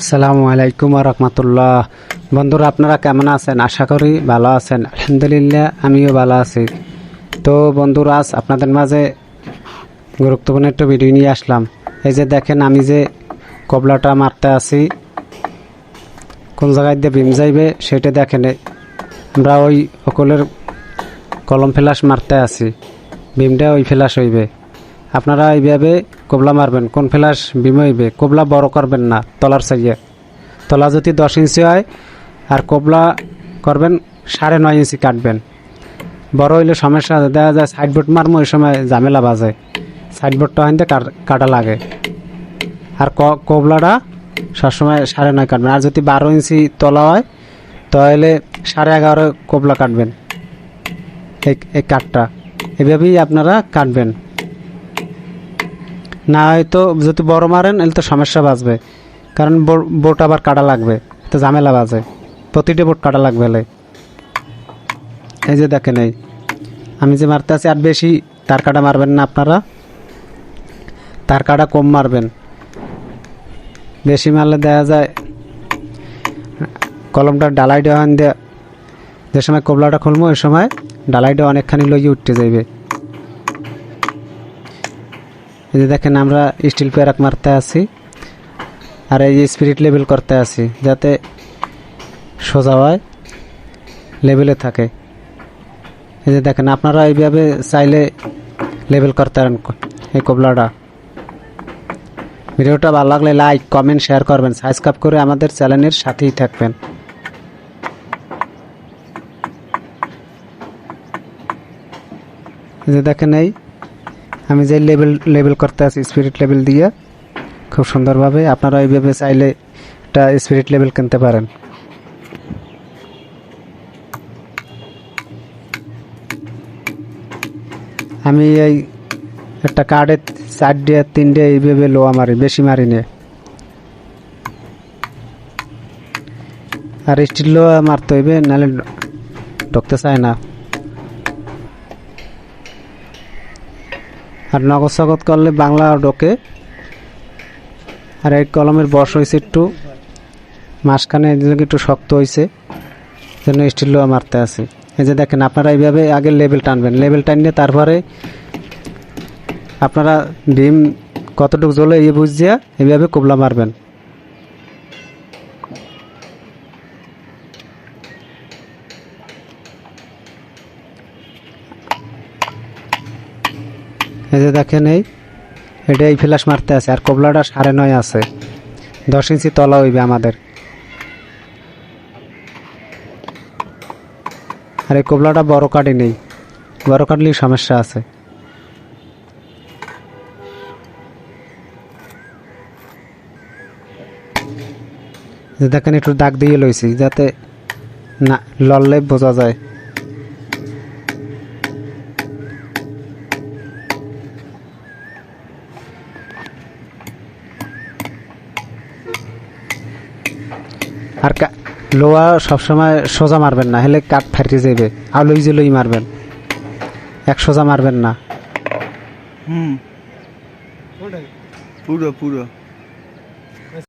আসসালামু আলাইকুম রহমতুল্লাহ। বন্ধুরা, আপনারা কেমন আছেন? আশা করি ভালো আছেন। আলহামদুলিল্লাহ, আমিও ভালো আছি। তো বন্ধুরা, আজ আপনাদের মাঝে গুরুত্বপূর্ণ একটা ভিডিও নিয়ে আসলাম। এই যে দেখেন, আমি যে কবলাটা মারতে আছি, কোন জায়গায় দিয়ে বিম যাইবে সেটা দেখেন। আমরা ওই অকলের কলম ফেলাস মারতে আছি। বিমটা ওই ফেলাস হইবে। আপনারা এইভাবে কবলা মারবেন, কোন ফেলাস বিম হইবে, কবলা বড় করবেন না তলার সাইয়ে তলা যদি দশ ইঞ্চি হয়, আর কবলা করবেন সাড়ে নয় ইঞ্চি কাটবেন। বড় হইলে সমস্যা দেখা যায় সাইড বোর্ড মারমো, ওই সময় ঝামেলা বাজে। সাইডবোর্ডটা হইতে কাটা লাগে। আর কবলাটা সবসময় সাড়ে নয় কাটবেন। আর যদি বারো ইঞ্চি তলা হয়, তাহলে সাড়ে এগারো কবলা কাটবেন। এই এই কাঠটা এভাবেই আপনারা কাটবেন। না হয়তো যদি বড় মারেন, এলে তো সমস্যা বাঁচবে। কারণ বোট আবার কাটা লাগবে তো ঝামেলা বাজে। প্রতিটি বোট কাটা লাগবে এলে। এই যে দেখেন এই, আমি যে মারতে আছি আর বেশি, তার কাটা মারবেন না আপনারা। তার কাটা কম মারবেন। বেশি মারলে দেখা যায়, কলমটা ডালাইটা যে সময় কবলাটা খুলবো ওই সময় ডালাইটা অনেকখানি লইয়ে উঠতে যাইবে। এই যে দেখেন আমরা স্টিল প্যারাক মারতে আছি, আর এই যে স্পিরিট লেভেল করতে আছি, যাতে সোজা হয় লেভেলে থাকে। এই যে দেখেন, আপনারা এইভাবে চাইলে লেভেল করতে পারেন এই কবলাটা। ভিডিওটা ভালো লাগলে লাইক কমেন্ট শেয়ার করবেন। সাবস্ক্রাইব করে আমাদের চ্যানেলের সাথেই থাকবেন। যে দেখেন এই আমি যে লেভেল লেভেল করতে আছি স্পিরিট লেভেল দিয়ে, খুব সুন্দরভাবে আপনারা এইভাবে চাইলে একটা স্পিরিট লেভেল কিনতে পারেন। আমি এই একটা কার্ডে চার ডে তিন ডে এইভাবে লোয়া মারি, বেশি মারি নে। আর স্টিল লোয়া মারতে হইবে, নাহলে ঢুকতে চায় না। আর নগদ স্বাগত করলে বাংলা ডোকে আর এই কলমের বর্ষ হয়েছে একটু মাঝখানে একটু শক্ত হয়েছে জন্য স্টিল লোয়া মারতে আছে। এই যে দেখেন, আপনারা এইভাবে আগে লেবেল টানবেন। লেবেল টানিয়ে তারপরে আপনারা ডিম কতটুকু জ্বলে ইয়ে বুঝিয়া এইভাবে কোবলা মারবেন। এই যে দেখেন এই, এটা এই ফ্ল্যাশ মারতে আছে, আর কবলাটা সাড়ে নয় আছে। দশ ইঞ্চি তলা হইবে আমাদের। আর এই কবলাটা বড় কাটি নেই। বড় কাটলেই সমস্যা আছে। দেখেন, একটু দাগ দিয়ে লইছি, যাতে না লড়লে বোঝা যায়। আর লোয়া সবসময় সোজা মারবেন না হলে কাঠ ফাটি যাবে আর লই যে লই মারবেন এক সোজা মারবেন না। হুম। পুরো পুরো।